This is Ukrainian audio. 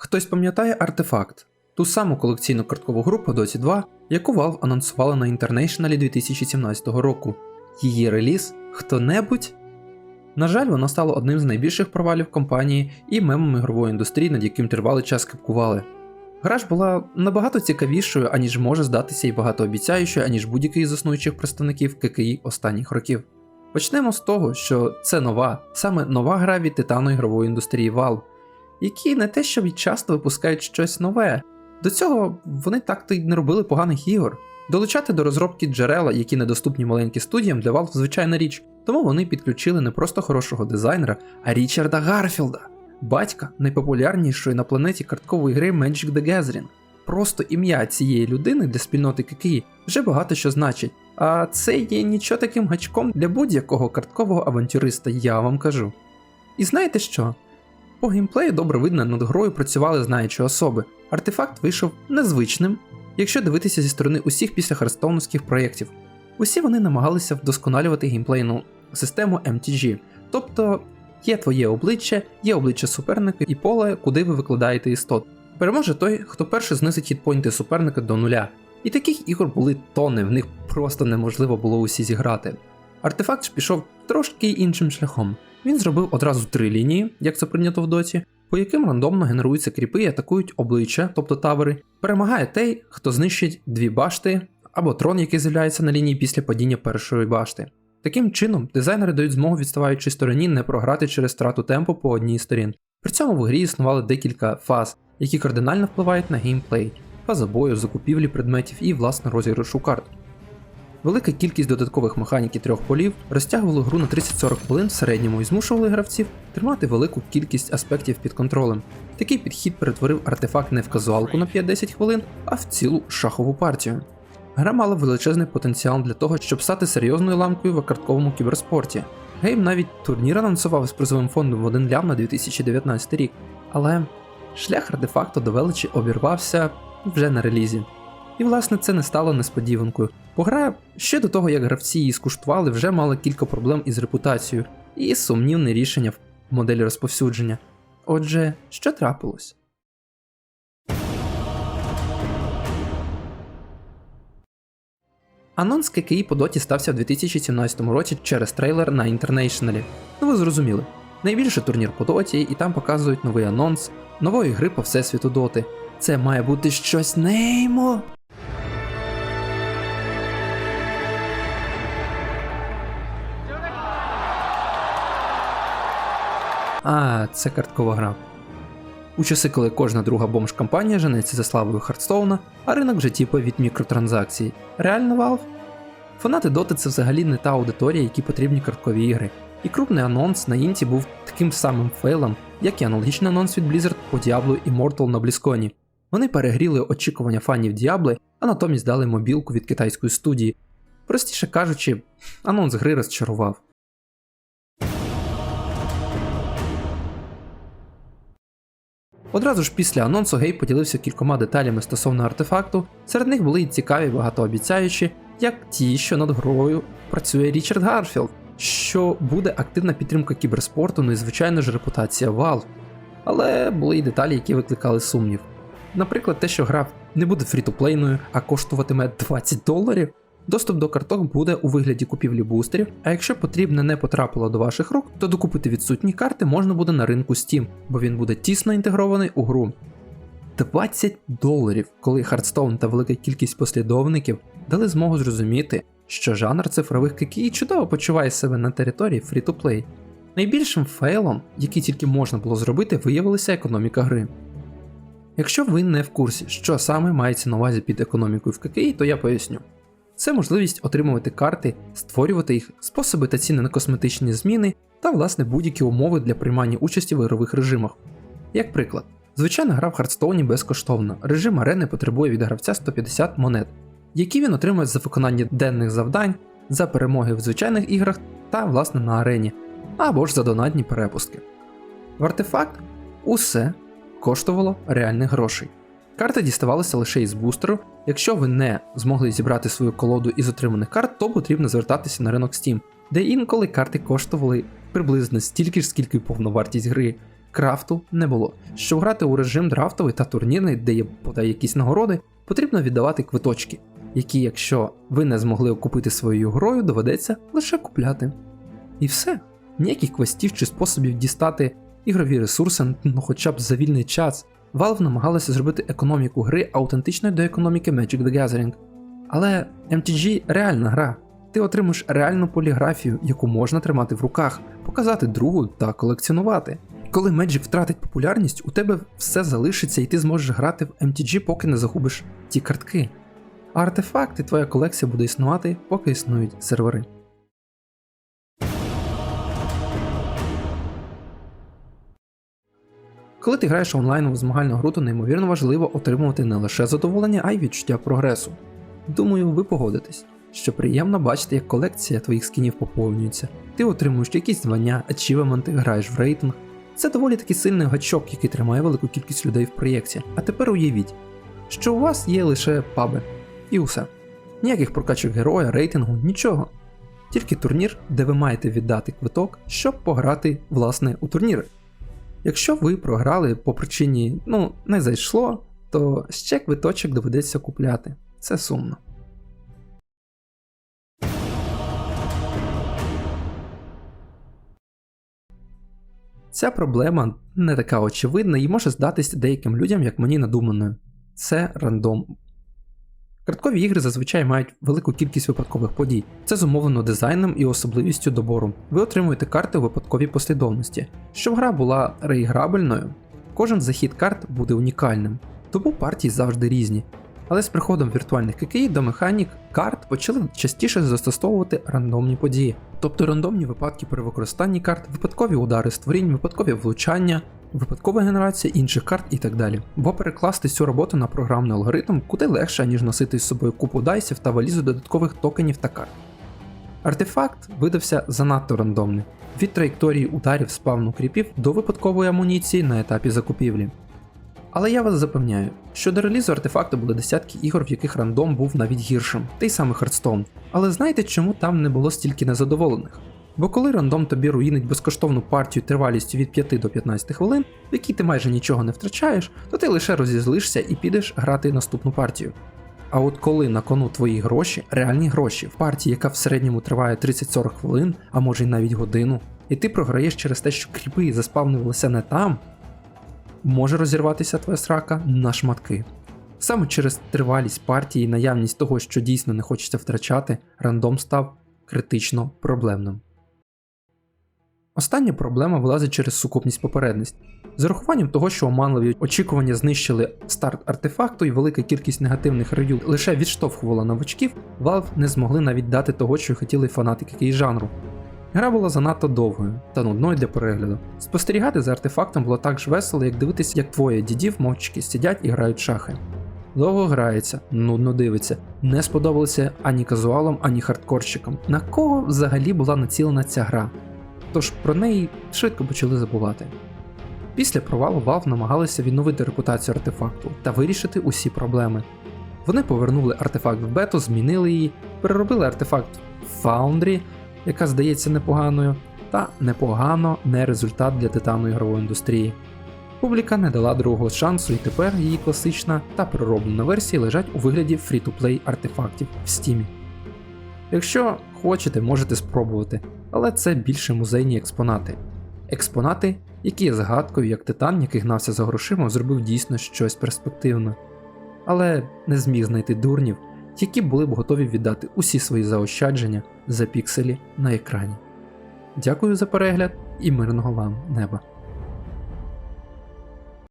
Хтось пам'ятає артефакт, ту саму колекційну карткову групу Dota 2, яку Valve анонсувала на International 2017 року. Її реліз хто-небудь? На жаль, воно стало одним з найбільших провалів компанії і мемом ігрової індустрії, над яким тривалий час кипкували. Гра ж була набагато цікавішою, аніж може здатися і багатообіцяючою, аніж будь-який з існуючих представників ККІ останніх років. Почнемо з того, що це нова, саме нова гра від титану ігрової індустрії Valve, які не те, що від часто випускають щось нове. До цього вони так-то й не робили поганих ігор. Долучати до розробки джерела, які недоступні маленьким студіям, для Valve звичайна річ, тому вони підключили не просто хорошого дизайнера, а Річарда Гарфілда, батька найпопулярнішої на планеті карткової гри Magic the Gathering. Просто ім'я цієї людини для спільноти ККІ вже багато що значить, а це є нічого таким гачком для будь-якого карткового авантюриста, я вам кажу. І знаєте що? По геймплею добре видно, над грою працювали знаючі особи. Артефакт вийшов незвичним, якщо дивитися зі сторони усіх після харстоуновських проєктів. Усі вони намагалися вдосконалювати геймплейну систему MTG, тобто є твоє обличчя, є обличчя суперника і поле, куди ви викладаєте істот. Переможе той, хто перший знизить хітпойнти суперника до нуля. І таких ігор були тони, в них просто неможливо було усі зіграти. Артефакт ж пішов трошки іншим шляхом. Він зробив одразу три лінії, як це прийнято в доті, по яким рандомно генеруються кріпи і атакують обличчя, тобто тавери. Перемагає той, хто знищить дві башти або трон, який з'являється на лінії після падіння першої башти. Таким чином, дизайнери дають змогу відставаючій стороні не програти через втрату темпу по одній сторін. При цьому в грі існували декілька фаз, які кардинально впливають на геймплей, фаза бою, закупівлі предметів і власне розіграшу карт. Велика кількість додаткових механік і трьох полів розтягували гру на 30-40 хвилин в середньому і змушували гравців тримати велику кількість аспектів під контролем. Такий підхід перетворив артефакт не в казуалку на 5-10 хвилин, а в цілу шахову партію. Гра мала величезний потенціал для того, щоб стати серйозною ламкою в картковому кіберспорті. Гейм навіть турнір анонсував з призовим фондом в 1 лям на 2019 рік, але шлях артефакту до величі обірвався вже на релізі. І власне це не стало несподіванкою, бо гра ще до того, як гравці її скуштували, вже мала кілька проблем із репутацією і сумнівне рішення в моделі розповсюдження. Отже, що трапилось? Анонс ККІ по доті стався в 2017 році через трейлер на інтернейшналі. Ну ви зрозуміли. Найбільший турнір по доті, і там показують новий анонс нової гри по всесвіту доти. Це має бути щось неймо. А, це карткова гра. У часи, коли кожна друга бомж-компанія женеться за славою Хардстоуна, а ринок вже тіпає від мікротранзакцій. Реально Valve? Фанати Доти це взагалі не та аудиторія, які потрібні карткові ігри. І крупний анонс на інті був таким самим фейлом, як і аналогічний анонс від Blizzard по Diablo Immortal на Блісконі. Вони перегріли очікування фанів Diablo, а натомість дали мобілку від китайської студії. Простіше кажучи, анонс гри розчарував. Одразу ж після анонсу Гей поділився кількома деталями стосовно артефакту, серед них були й цікаві багатообіцяючі, як ті, що над грою працює Річард Гарфілд, що буде активна підтримка кіберспорту, ну і звичайно ж репутація Valve. Але були й деталі, які викликали сумнів. Наприклад, те, що гра не буде фрі-то-плейною, а коштуватиме 20 доларів. Доступ до карток буде у вигляді купівлі бустерів, а якщо потрібне не потрапило до ваших рук, то докупити відсутні карти можна буде на ринку Steam, бо він буде тісно інтегрований у гру. 20 доларів, коли Hearthstone та велика кількість послідовників дали змогу зрозуміти, що жанр цифрових ККІ чудово почуває себе на території фрі-то-плей. Найбільшим фейлом, який тільки можна було зробити, виявилася економіка гри. Якщо ви не в курсі, що саме мається на увазі під економікою в ККІ, то я поясню. Це можливість отримувати карти, створювати їх, способи та ціни на косметичні зміни та, власне, будь-які умови для приймання участі в ігрових режимах. Як приклад, звичайна гра в Хардстоуні безкоштовна, режим арени потребує від гравця 150 монет, які він отримує за виконання денних завдань, за перемоги в звичайних іграх та, власне, на арені, або ж за донатні перепустки. В артефакт усе коштувало реальних грошей. Карти діставалися лише із бустеру. Якщо ви не змогли зібрати свою колоду із отриманих карт, то потрібно звертатися на ринок Steam, де інколи карти коштували приблизно стільки ж, скільки й повна вартість гри. крафту не було. Щоб грати у режим драфтовий та турнірний, де є подай якісь нагороди, потрібно віддавати квиточки, які, якщо ви не змогли окупити своєю грою, доведеться лише купляти. І все. Ніяких квестів чи способів дістати ігрові ресурси, ну хоча б за вільний час. Valve намагалася зробити економіку гри аутентичною до економіки Magic the Gathering. Але MTG реальна гра. Ти отримуєш реальну поліграфію, яку можна тримати в руках, показати другу та колекціонувати. Коли Magic втратить популярність, у тебе все залишиться і ти зможеш грати в MTG, поки не загубиш ті картки. А артефакти твоя колекція буде існувати, поки існують сервери. Коли ти граєш онлайн у змагальну гру, то неймовірно важливо отримувати не лише задоволення, а й відчуття прогресу. Думаю, ви погодитесь, що приємно бачити, як колекція твоїх скінів поповнюється, ти отримуєш якісь звання, ачівементи, граєш в рейтинг. Це доволі таки сильний гачок, який тримає велику кількість людей в проєкті. А тепер уявіть, що у вас є лише паби. І усе. Ніяких прокачок героя, рейтингу, нічого. Тільки турнір, де ви маєте віддати квиток, щоб пограти власне у турніри. Якщо ви програли по причині, ну, не зайшло, то ще квиточок доведеться купляти. Це сумно. Ця проблема не така очевидна і може здатися деяким людям, як мені надуманою. Це рандом. Карткові ігри зазвичай мають велику кількість випадкових подій. Це зумовлено дизайном і особливістю добору. Ви отримуєте карти у випадковій послідовності. Щоб гра була реіграбельною, кожен захід карт буде унікальним, тому партії завжди різні. Але з приходом віртуальних ККІ до механік карт почали частіше застосовувати рандомні події, тобто рандомні випадки при використанні карт, випадкові удари створінь, випадкові влучання, випадкова генерація інших карт і так далі. Бо перекласти цю роботу на програмний алгоритм куди легше, ніж носити з собою купу дайсів та валізу додаткових токенів та карт. Артефакт видався занадто рандомним від траєкторії ударів спавну кріпів до випадкової амуніції на етапі закупівлі. Але я вас запевняю, що до релізу артефакту були десятки ігор, в яких рандом був навіть гіршим, той самий Hearthstone. Але знаєте, чому там не було стільки незадоволених? Бо коли рандом тобі руїнить безкоштовну партію тривалістю від 5 до 15 хвилин, в якій ти майже нічого не втрачаєш, то ти лише розізлишся і підеш грати наступну партію. А от коли на кону твої гроші, реальні гроші, в партії, яка в середньому триває 30-40 хвилин, а може й навіть годину, і ти програєш через те, що кріпи заспавнилися не там, може розірватися твоя срака на шматки. Саме через тривалість партії і наявність того, що дійсно не хочеться втрачати, рандом став критично проблемним. Остання проблема вилазить через сукупність попередність. З урахуванням того, що оманливі очікування знищили старт артефакту і велика кількість негативних рев'ю лише відштовхувала новачків, Valve не змогли навіть дати того, що хотіли фанатики кей жанру. Гра була занадто довгою та нудною для перегляду. Спостерігати за артефактом було так ж весело, як дивитися, як двоє дідів мовчки сидять і грають шахи. Довго грається, нудно дивиться, не сподобалося ані казуалам, ані хардкорщикам. На кого взагалі була націлена ця гра? Тож про неї швидко почали забувати. Після провалу Valve намагалися відновити репутацію артефакту та вирішити усі проблеми. Вони повернули артефакт в бету, змінили її, переробили артефакт в Foundry, яка здається непоганою, та непогано не результат для титану ігрової індустрії. Публіка не дала другого шансу, і тепер її класична та перероблена версії лежать у вигляді фрі-то-плей артефактів в Steam. Якщо хочете, можете спробувати, але це більше музейні експонати. Експонати, які є згадкою, як титан, який гнався за грошима, зробив дійсно щось перспективне, але не зміг знайти дурнів, які були б готові віддати усі свої заощадження за пікселі на екрані. Дякую за перегляд і мирного вам неба!